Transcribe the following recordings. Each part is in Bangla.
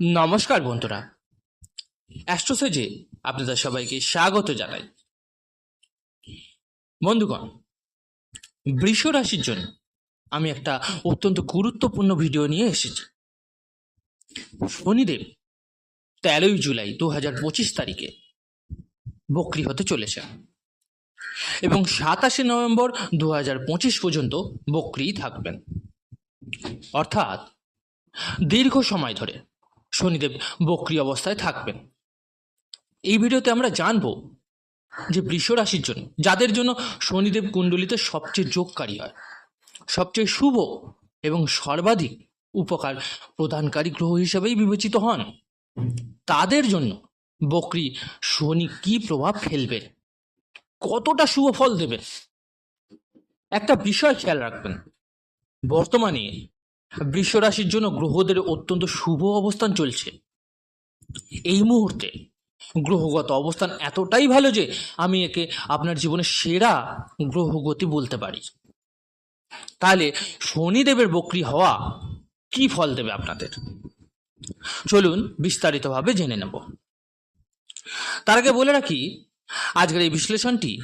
নমস্কার বন্ধুরা। অ্যাস্ট্রোসেজে আপনাদের সবাইকে স্বাগত জানাই। বন্ধুগণ, বৃষ রাশির জন্য আমি একটা অত্যন্ত গুরুত্বপূর্ণ ভিডিও নিয়ে এসেছি। শনিদেব তেরোই জুলাই দু হাজার পঁচিশ তারিখে বকরি হতে চলেছে এবং সাতাশে নভেম্বর দু হাজার পঁচিশ পর্যন্ত বকরিই থাকবেন। অর্থাৎ দীর্ঘ সময় ধরে শনিদেব বক্রি অবস্থায় থাকবেন। এই ভিডিওতে আমরা জানব যে বৃষ রাশির জন্য, যাদের জন্য শনিদেব কুণ্ডলিতে সবচেয়ে যোগকারী হয়, সবচেয়ে শুভ এবং সর্বাধিক উপকার প্রদানকারী গ্রহ হিসেবেই বিবেচিত হন, তাদের জন্য বকরি শনি কি প্রভাব ফেলবে? কতটা শুভ ফল দেবে একটা বিষয় খেয়াল রাখবেন। বর্তমানে বৃষ রাশির জন্য গ্রহদের অত্যন্ত শুভ অবস্থান চলছে। এই মুহূর্তে গ্রহগত অবস্থান এতটাই ভালো যে আমি একে আপনার জীবনের সেরা গ্রহগতি বলতে পারি। তাহলে শনিদেবের বক্রি হওয়া কি ফল দেবে আপনাদের? চলুন বিস্তারিতভাবে জেনে নেব। তার আগে বলে রাখি, আজকের এই বিশ্লেষণটি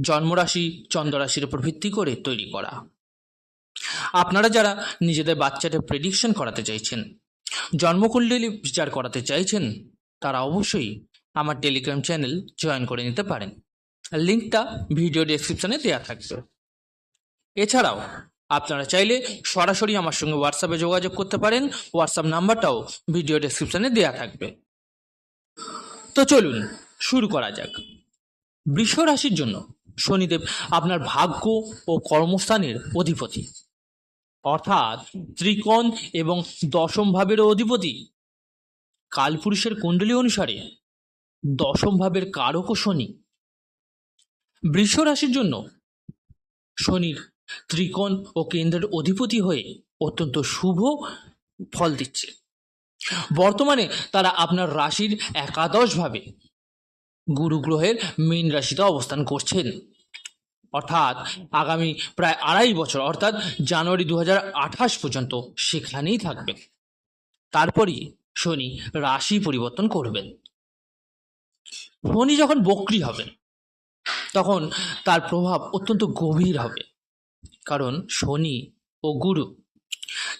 জন্মরাশি, চন্দ্ররাশির উপর ভিত্তি করে তৈরি করা। আপনারা যারা নিজেদের বাচ্চাদের প্রেডিকশন করাতে চাইছেন, জন্মকুণ্ডলী বিচার করাতে চাইছেন, তারা অবশ্যই আমার টেলিগ্রাম চ্যানেল জয়েন করে নিতে পারেন। লিঙ্কটা ভিডিও ডেসক্রিপশনে দেওয়া থাকবে। এছাড়াও, আপনারা চাইলে সরাসরি আমার সঙ্গে হোয়াটসঅ্যাপে যোগাযোগ করতে পারেন হোয়াটসঅ্যাপ নাম্বারটাও ভিডিও ডেসক্রিপশনে দেওয়া থাকবে। তো চলুন, শুরু করা যাক। বৃষ রাশির জন্য শনিদেব আপনার ভাগ্য ও কর্মস্থানের অধিপতি। অর্থাৎ ত্রিকোণ এবং দশম ভাবেরও অধিপতি। কালপুরুষের কুণ্ডলী অনুসারে দশম ভাবের কারক ও শনি। বৃষ রাশির জন্য শনির ত্রিকোণ ও কেন্দ্রের অধিপতি হয়ে অত্যন্ত শুভ ফল দিচ্ছে। বর্তমানে তারা আপনার রাশির একাদশ ভাবে গুরু গ্রহের মীন রাশিতে অবস্থান করছেন। অর্থাৎ আগামী প্রায় আড়াই বছর, অর্থাৎ জানুয়ারি দু পর্যন্ত সেখানেই থাকবেন তারপরই শনি রাশি পরিবর্তন করবেন। শনি যখন বক্রি হবেন তখন তার প্রভাব অত্যন্ত গভীর হবে। কারণ শনি ও গুরু,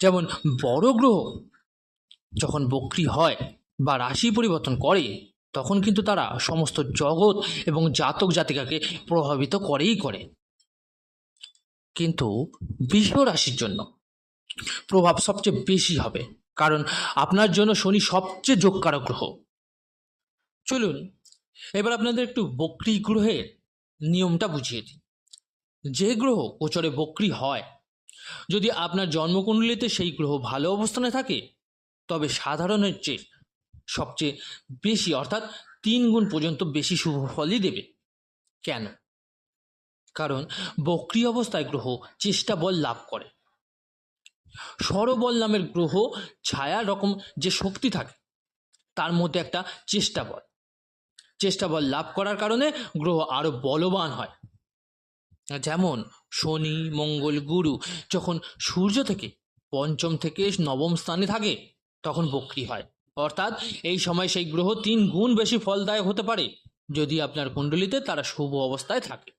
যেমন বড় গ্রহ, যখন বক্রি হয় বা রাশি পরিবর্তন করে তখন কিন্তু তারা সমস্ত জগৎ এবং জাতক জাতিকাকে প্রভাবিত করেই করে। কিন্তু বৃষ রাশির জন্য প্রভাব সবচেয়ে বেশি হবে, কারণ আপনার জন্য শনি সবচেয়ে যোগকারক গ্রহ। চলুন, এবার আপনাদের একটু বক্রি গ্রহের নিয়মটা বুঝিয়ে দিই। যে গ্রহ গোচরে বক্রি হয়, যদি আপনার জন্মকুণ্ডলিতে সেই গ্রহ ভালো অবস্থানে থাকে, তবে সাধারণের চেয়ে সবচেয়ে বেশি, অর্থাৎ তিন গুণ পর্যন্ত বেশি শুভ ফলই দেবে। কেন? কারণ বক্রি অবস্থায় গ্রহ চেষ্টা বল লাভ করে। সরবল নামের গ্রহ ছায়া রকম যে শক্তি থাকে, তার মধ্যে একটা চেষ্টা বল। চেষ্টা বল লাভ করার কারণে গ্রহ আরও বলবান হয়। যেমন শনি, মঙ্গল, গুরু যখন সূর্য থেকে পঞ্চম থেকে নবম স্থানে থাকে, তখন বক্রি হয়। অর্থাৎ এই সময় সেই গ্রহ তিন গুণ বেশি ফলদায়ক হতে পারে, যদি আপনার কুণ্ডলিতে তারা শুভ অবস্থায় থাকে।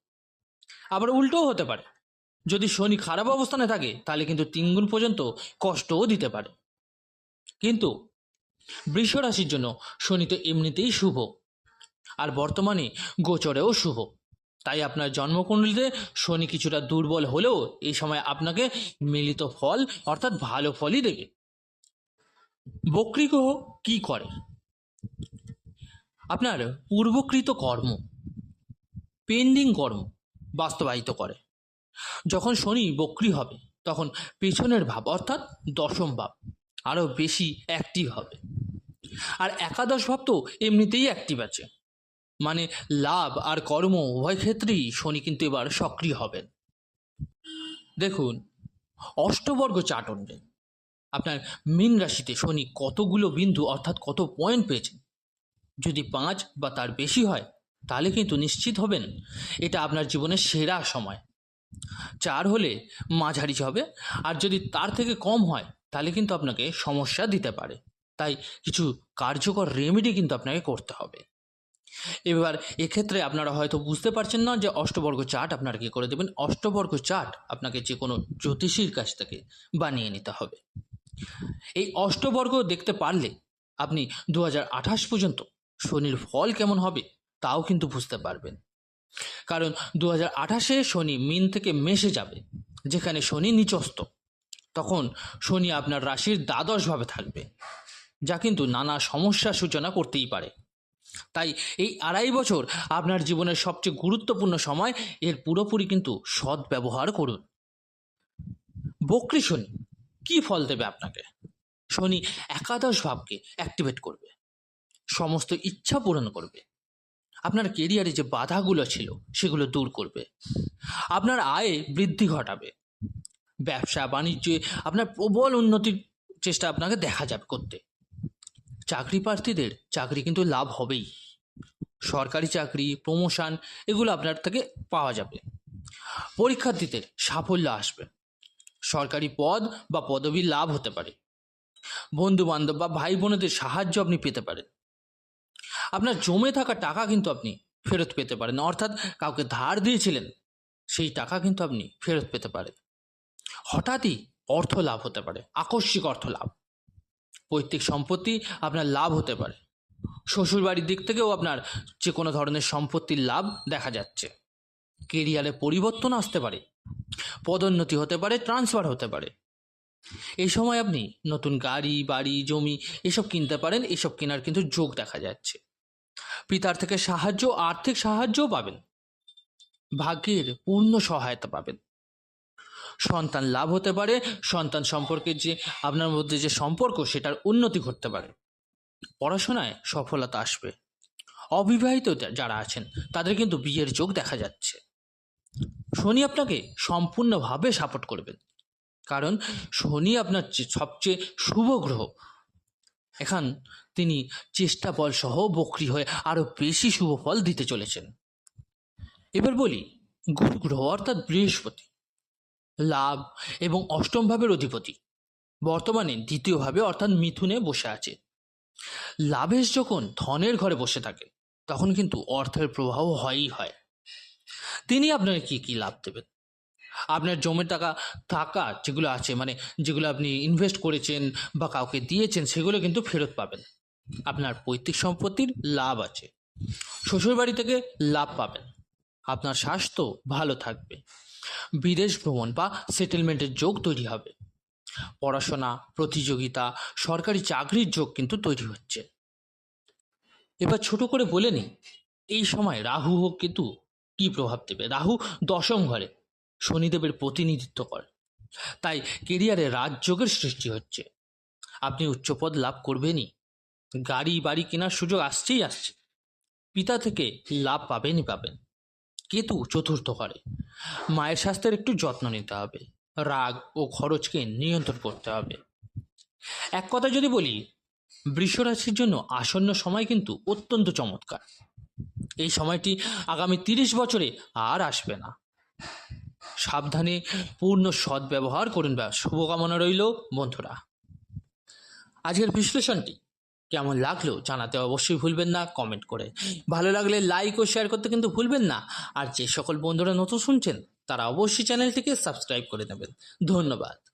আবার উল্টোও হতে পারে, যদি শনি খারাপ অবস্থানে থাকে, তাহলে কিন্তু তিন গুণ পর্যন্ত কষ্টও দিতে পারে। কিন্তু বৃষ রাশির জন্য শনি তো এমনিতেই শুভ, আর বর্তমানে গোচরেও শুভ। তাই আপনার জন্মকুণ্ডলিতে শনি কিছুটা দুর্বল হলেও এই সময় আপনাকে মিলিত ফল, অর্থাৎ ভালো ফলই দেবে। বক্রি গ্রহ কি করে? আপনার পূর্বকৃত কর্ম পেন্ডিং কর্ম বাস্তবায়িত করে। যখন শনি বক্রি হবে, তখন পেছনের ভাব অর্থাৎ দশম ভাব আরও বেশি অ্যাক্টিভ হবে। আর একাদশ ভাব তো এমনিতেই অ্যাক্টিভ আছে। মানে লাভ আর কর্ম উভয় ক্ষেত্রেই শনি কিন্তু এবার সক্রিয় হবেন। দেখুন, অষ্টবর্গ চাটণ্ডে আপনার মীন রাশিতে শনি কতগুলো বিন্দু অর্থাৎ কত পয়েন্ট পেয়েছেন? যদি পাঁচ বা তার বেশি হয়, তাহলে কিন্তু নিশ্চিত হবেন এটা আপনার জীবনের সেরা সময়। চার হলে মাঝারি হবে, আর যদি তার থেকে কম হয়, তাহলে কিন্তু আপনাকে সমস্যা দিতে পারে। তাই কিছু কার্যকর রেমেডি কিন্তু আপনাকে করতে হবে। এবার এক্ষেত্রে আপনারা হয়তো বুঝতে পারছেন না যে অষ্টবর্গ চাট আপনারা কী করে দেবেন? অষ্টবর্গ চার্ট আপনাকে যে কোনো জ্যোতিষীর কাছ থেকে বানিয়ে নিতে হবে। এই অষ্টবর্গ দেখতে পারলে আপনি দু হাজার আঠাশ পর্যন্ত শনির ফল কেমন হবে তাও কিন্তু বুঝতে পারবেন। কারণ দু হাজার আঠাশে শনি মিন থেকে মেশে যাবে, যেখানে শনি নিচস্ত তখন শনি আপনার রাশির দ্বাদশভাবে থাকবে, যা কিন্তু নানা সমস্যার সূচনা করতেই পারে। তাই এই আড়াই বছর আপনার জীবনের সবচেয়ে গুরুত্বপূর্ণ সময়, এর পুরোপুরি কিন্তু সৎ ব্যবহার করুন। বক্রি শনি কি ফল দেবে আপনাকে? শনি একাদশ ভাবকে অ্যাক্টিভেট করবে। সমস্ত ইচ্ছা পূরণ করবে। আপনার কেরিয়ারে যে বাধাগুলো ছিল, সেগুলো দূর করবে। আপনার আয়ে বৃদ্ধি ঘটাবে। ব্যবসা, বাণিজ্যে, আপনার প্রবল উন্নতির চেষ্টা আপনাকে দেখা যাবে করতে। চাকরি প্রার্থীদের চাকরি কিন্তু লাভ হবেই। সরকারি চাকরি প্রমোশন এগুলো আপনার থেকে পাওয়া যাবে। পরীক্ষার্থীদের সাফল্য আসবে। সরকারি পদ বা পদবি লাভ হতে পারে। বন্ধু বান্ধব বা ভাই বোনেদের সাহায্য আপনি পেতে পারেন। আপনার জমে থাকা টাকা কিন্তু আপনি ফেরত পেতে পারেন, অর্থাৎ কাউকে ধার দিয়েছিলেন, সেই টাকা কিন্তু আপনি ফেরত পেতে পারেন। হঠাৎই অর্থ লাভ হতে পারে, আকস্মিক অর্থ লাভ। পৈতৃক সম্পত্তি আপনার লাভ হতে পারে। শ্বশুর বাড়ির দিক থেকেও আপনার যে কোনো ধরনের সম্পত্তির লাভ দেখা যাচ্ছে। কেরিয়ারে পরিবর্তন আসতে পারে। পদোন্নতি হতে পারে ট্রান্সফার হতে পারে। এই সময় আপনি নতুন গাড়ি, বাড়ি, জমি এসব কিনতে পারেন, এসব কেনার কিন্তু যোগ দেখা যাচ্ছে। পিতার থেকে সাহায্য, আর্থিক সাহায্যও পাবেন। ভাগ্যের পূর্ণ সহায়তা পাবেন। সন্তান লাভ হতে পারে, সন্তান সম্পর্কে যে, আপনার মধ্যে যে সম্পর্ক, সেটার উন্নতি ঘটতে পারে। পড়াশোনায় সফলতা আসবে। অবিবাহিত যারা আছেন, তাদের কিন্তু বিয়ের যোগ দেখা যাচ্ছে। শনি আপনাকে সম্পূর্ণভাবে সাপোর্ট করবেন। কারণ শনি আপনার সবচেয়ে শুভ গ্রহ, এখন তিনি চেষ্টা বল সহ বকরি হয়ে আরও বেশি শুভ ফল দিতে চলেছেন। এবার বলি, গুরু গ্রহ অর্থাৎ বৃহস্পতি, লাভ এবং অষ্টম ভাবের অধিপতি, বর্তমানে দ্বিতীয়ভাবে অর্থাৎ মিথুনে বসে আছে। লাভেশ যখন ধনের ঘরে বসে থাকে, তখন কিন্তু অর্থের প্রবাহ হয়ই হয়। তিনি আপনাকে কি কি লাভ দেবেন? আপনার জমির টাকা টাকা যেগুলো আছে মানে যেগুলো আপনি ইনভেস্ট করেছেন বা কাউকে দিয়েছেন, সেগুলো কিন্তু ফেরত পাবেন। আপনার পৈতৃক সম্পত্তির লাভ আছে। শ্বশুরবাড়ি থেকে লাভ পাবেন। আপনার স্বাস্থ্য ভালো থাকবে। বিদেশ ভ্রমণ বা সেটেলমেন্টের যোগ তৈরি হবে। পড়াশোনা, প্রতিযোগিতা, সরকারি চাকরির যোগ কিন্তু তৈরি হচ্ছে। এবার ছোট করে বলে নিই, এই সময় রাহু হোক কিন্তু কি প্রভাব দেবে। রাহু দশম ঘরে, শনিদেবের প্রতিনিধিত্ব করে। তাই কেরিয়ারে রাজযোগের সৃষ্টি হচ্ছে। আপনি উচ্চপদ লাভ করবেনই। গাড়ি, বাড়ি কেনার সুযোগ আসছেই আসছে। পিতা থেকে লাভ পাবেনই পাবেন। কেতু চতুর্থ ঘরে, মায়ের স্বাস্থ্যের একটু যত্ন নিতে হবে। রাগ ও খরচকে নিয়ন্ত্রণ করতে হবে। এক কথা যদি বলি, বৃষরাশির জন্য আসন্ন সময় কিন্তু অত্যন্ত চমৎকার। এই সময়টি আগামী তিরিশ বছরে আর আসবে না। সাবধানে পূর্ণ সদ্ব্যবহার করুন ব্যাস শুভকামনা রইল, বন্ধুরা। আজকের বিশ্লেষণটি কেমন লাগল জানাতে অবশ্যই ভুলবেন না কমেন্ট করে। ভালো লাগলে লাইক ও শেয়ার করতে কিন্তু ভুলবেন না। আর যে সকল বন্ধুরা নতুন শুনছেন, তারা অবশ্যই চ্যানেলটিকে সাবস্ক্রাইব করে নেবেন। ধন্যবাদ।